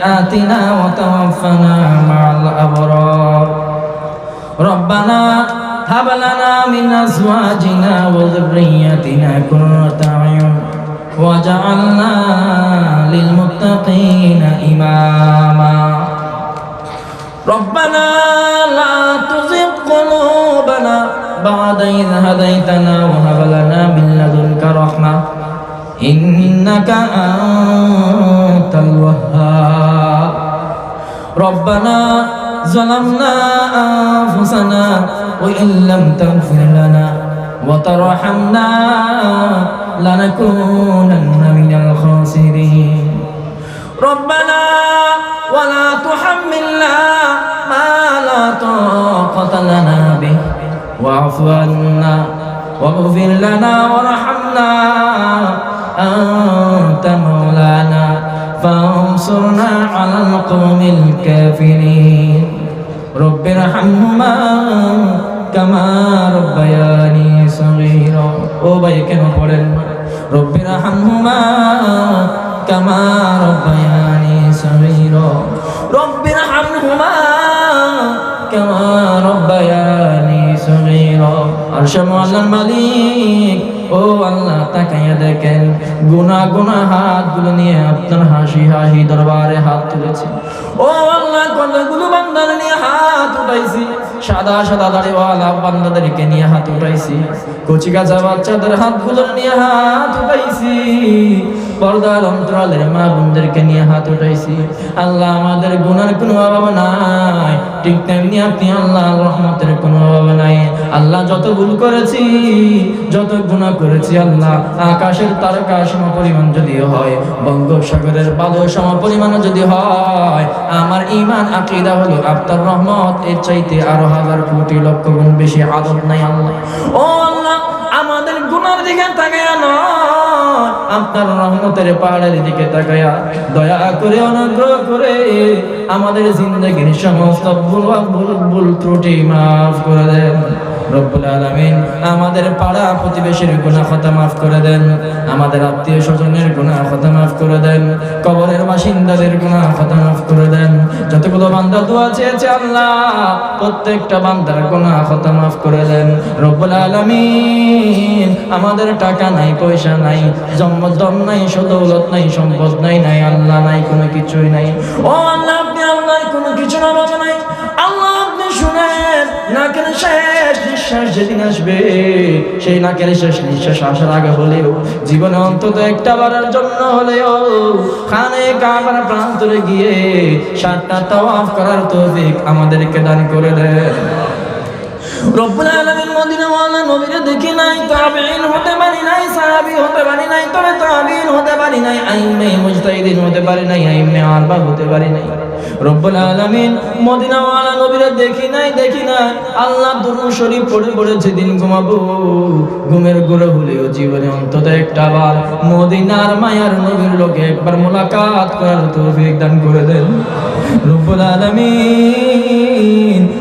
سيئاتنا وتوفنا مع الأبرار ربنا هب لنا من أزواجنا وذريتنا قرة أعين وجعلنا للمتقين إماما ربنا لا تزغ قلوبنا بعد إذ هديتنا وهب لنا من لدنك رحمة إنك أنت ربنا ظلمنا أنفسنا وإن لم تغفر لنا وترحمنا لنكونن من الخاسرين ربنا ولا تحملنا ما لا طاقة لنا به واعف عنا واغفر لنا وارحمنا আনহুমা কামা রব্বায়ানি সাগীরা। ও ভাই, কেন পড়েন? রব্বির হামহুমা কামা রব্বায়ানি সাগীরা। রব্বির হামহুমা কামা রব্বায়ানি সাগীরা। আরশ মালিক ও আল্লাহ, তাকাইয়া দেখেন, গুনা গুনা হাতগুলো নিয়ে আপনার হাসি হাসি দরবারে হাত তুলেছে। ও আল্লাহ, কতগুলো বান্দার নিয়ে হাত উঠাইছি। সাদা সাদা দাড়িওয়ালা বান্দাদেরকে নিয়ে হাত উঠাইছি। কচি গাছা বাচ্চাদের হাতগুলো নিয়ে হাত উঠাইছি। পর্দার অন্তরালের মা বোনদেরকে নিয়ে হাত উঠাইছি। আল্লাহ আমাদের গুনার কোনো অভাব নাই। ঠিক তেমনি আপনি আল্লাহ রহমতের কোনো অভাব নাই। আল্লাহ যত ভুল করেছি, যত গুণা করেছি, আল্লাহ আকাশের তারকা সম পরিমাণ যদি হয়, বঙ্গোপসাগরের বালু সম পরিমাণ যদি হয়, আমার ইমান আকিদা হলো আপনার রহমত। এর চাইতে আরও হাজার কোটি লক্ষ গুণ বেশি আদব নাই আল্লাহ। ও আল্লাহ, আমাদের গুনার দিকে তাকায় নয় আপনার রহমতের পাহাড়ের দিকে তাকায়া দয়া করে, অনুগ্রহ করে আমাদের জিন্দগির সমস্ত ভুল ভুল ভুল ত্রুটি মাফ করে দেন। রব্বুল আলামিন আমাদের পাড়া প্রতিবেশীর গুনাহ খাতা মাফ করে দেন, আমাদের আত্মীয় স্বজনের গুনাহ খাতা মাফ করে দেন, কবরের বাসিন্দাদের গুনাহ খাতা মাফ করে দেন যতগুলো বান্দা দোয়া চেয়েছে আল্লাহ, প্রত্যেকটা বান্দার গুনাহ খাতা মাফ করে দেন। রব্বুল আলামিন, আমাদের টাকা নাই, পয়সা নাই জন্ম দম নাই, সদৌলত নাই, সম্পদ নাই নাই, আল্লাহ নাই, কোনো কিছুই নাই। ও আল্লাহ, আপনি আল্লাহ, কোনো কিছু না সেই নাকের শেষ নিঃশ্বাস আসার আগে হলেও জীবনে অন্তত একটা বারের জন্য হলেও খানে প্রান্তরে গিয়ে সাতটা করার আমাদেরকে দান করে নবীরে দেখি নাই হতে পারি নাই, সাহাবী হতে পারি নাই, তবে তাবিঈন হতে পারি নাই, আইম্মে মুজতাহিদিন হতে পারি নাই, আইম্মে আরবা হতে পারি নাই। রব্বুল আলামিন মদিনা ওয়ালা নবীরে দেখি নাই দেখি নাই। আল্লাহ দুরুদ শরীফ পড়ে পড়ে যেদিন ঘুমাবো, ঘুমের ঘুরে হলেও জীবনে অন্তত একটা বার মদিনার মায়ার নবীর লোকে একবার মোলাকাত করার তৌফিক দান করে দেন। রব্বুল আলামিন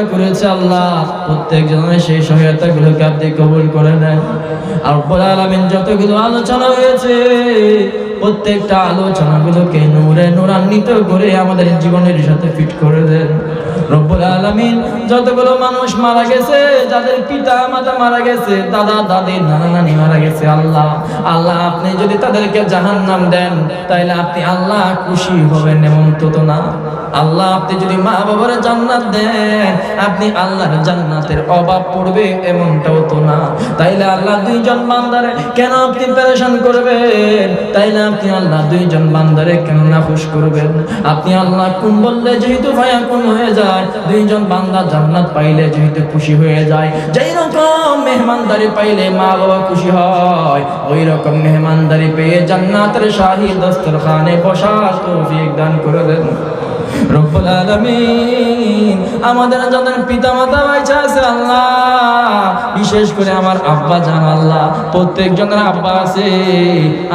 সহায়তা করেছে আল্লাহ। প্রত্যেক জনের সেই সহায়তা গুলোকে আপনি কবুল করে নেন আর আলামিন যতগুলো আলোচনা হয়েছে, প্রত্যেকটা আলোচনাগুলোকে নূরে নূরান্বিত করে আমাদের জীবনের সাথে ফিট করে দেন। রব্বুল যতগুলো মানুষ মারা গেছে, যাদের পিতা মাতা মারা গেছে, দাদা, দাদি, নানা, নানি মারা গেছে, আল্লাহ আল্লাহ, আপনি যদি তাদেরকে জাহান্নাম দেন, তাইলে আপনি আল্লাহ খুশি হবেন এমন তো না। আল্লাহ, আপনি যদি মা বাবার জান্নাত দেন, আপনি আল্লাহর জান্নাতের অভাব পড়বে এমনটাও তো না। তাইলে আল্লাহ দুইজন বান্দারে কেন আপনি পেরেশান করবেন? তাইলে আপনি আল্লাহ দুইজন বান্দারে কেন নাখুশ করবেন? আপনি আল্লাহ কোন বললে যেহেতু ভাইয়া কোন হয়ে যায়, দুইজন বান্দা জান্নাত পাইলে যেহেতু খুশি হয়ে যায়। যেই রকম মেহমানদারি পাইলে মা বাবা খুশি হয়, ওই রকম মেহমানদারি পেয়ে জান্নাতের শাহী দস্তরখানে বসার তৌফিক দান করে দেন রব্বুল আলামিন। আমাদের যাদের পিতা মাতা বাইচা আছে আল্লাহ, বিশেষ করে আমার আব্বা জান আল্লাহ প্রত্যেক জনের আব্বা আছে।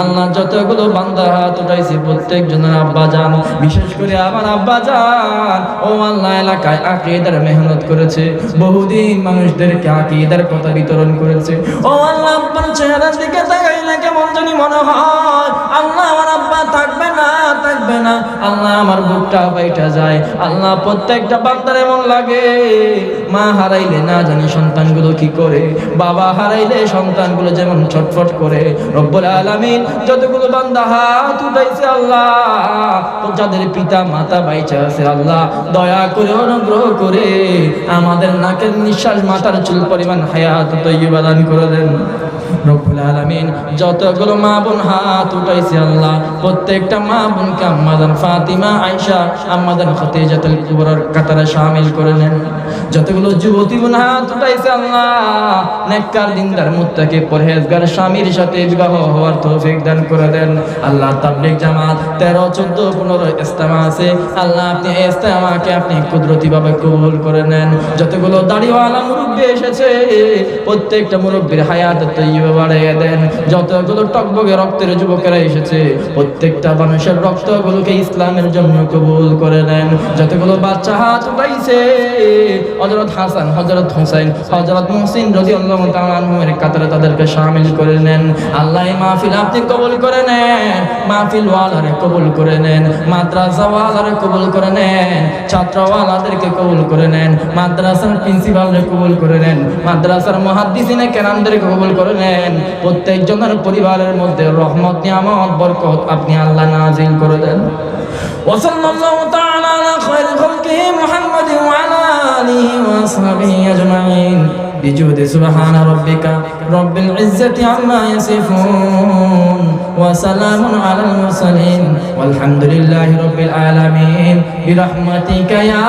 আল্লাহ যতগুলো বান্দা হাত উঠাইছে প্রত্যেক জনের আব্বা জান। বিশেষ করে আমার আব্বা জান, ও আল্লাহ এলাকায় আকিদার মেহনত করেছে, বহুদিন মানুষদেরকে আকিদার কথা বিতরণ করেছে। ও আল্লাহ আব্বার চেহারার দিকে তাকাইলে কেমন জানি মনে হয়, আল্লাহ আমার আব্বা থাকবে না থাকবে না। আল্লাহ আমার বুকটা বাইটা যায়। আল্লাহ প্রত্যেকটা বান্দার এমন লাগে। মা হারাইলে না জানি সন্তানগুলো কি করে। বাবা হারাইলে সন্তানগুলো যেমন ছটফট করে। রব্বুল আলামিন যতগুলো বান্দা হাত উঠাইছে আল্লাহ যাদের পিতা, মাতা বাইচা আছে আল্লাহ, দয়া করে, অনুগ্রহ করে আমাদের নাকের নিঃশ্বাস মাথার চুল পরিমাণ হায়াত তৈবা দান করে দেন। রব্বুল আলামিন যতগুলো মা বোন হাত উঠাইছে আল্লাহ, প্রত্যেকটা মা বোনকে আম্মাদান ফাতিমা আয়েশা আম্মাদান খতিজাতুল কুবরার কাতারে শামিল করে নেন। যতগুলো যুবতী বোন হাত উঠাইছে আল্লাহ, নেককার দিনদার মুত্তাকি পরহেজগার স্বামীর সাথে বিবাহ হওয়ার তৌফিক দান করে দেন। আল্লাহ তাবলিগ জামাত 13 14 15 ইস্তেমা আছে। আল্লাহ আপনি ইস্তেমাকে আপনি কুদরতি ভাবে কবুল করে নেন। যতগুলো দাড়িওয়ালা মুরব্বি এসেছে, প্রত্যেকটা মুরব্বির হায়াত তৈবা বাড়িয়ে দেন। যতগুলো টকবগে রক্তের যুবকেরা এসেছে, প্রত্যেকটা মানুষের রক্তগুলোকে ইসলামের জন্য কবুল করে নেন, যতগুলো বাচ্চা হাত উঠাইছে হজরত হাসান হজরত হোসেন হজরত মুহসিন আল্লাহ তাআলার কাতারে তাদেরকে সামিল করে নেন। আল্লাহ মাহফিল আপনি কবুল করে নেন মাহফিল ওয়ালারে কবুল করে নেন মাদ্রাসা ওয়ালারে কবুল করে নেন, ছাত্রওয়ালাদেরকে কবুল করে নেন, মাদ্রাসার প্রিন্সিপালরে কবুল করে নেন, মাদ্রাসার মুহাদ্দিসিনে কেরামদেরকে কবুল করে নেন। প্রত্যেক জনের পরিবারের মধ্যে রহমত, নিয়ামত, বরকত আপনি আল্লাহ নাজিল করে দেন। বলেন ওয়াসাল্লাল্লাহু তাআলা আলা খায়রুল খালকি আলামিন। বিরহমাতিকা ইয়া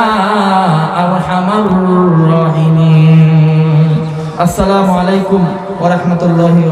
আসসালামু আলাইকুম ওয়া রাহমাতুল্লাহি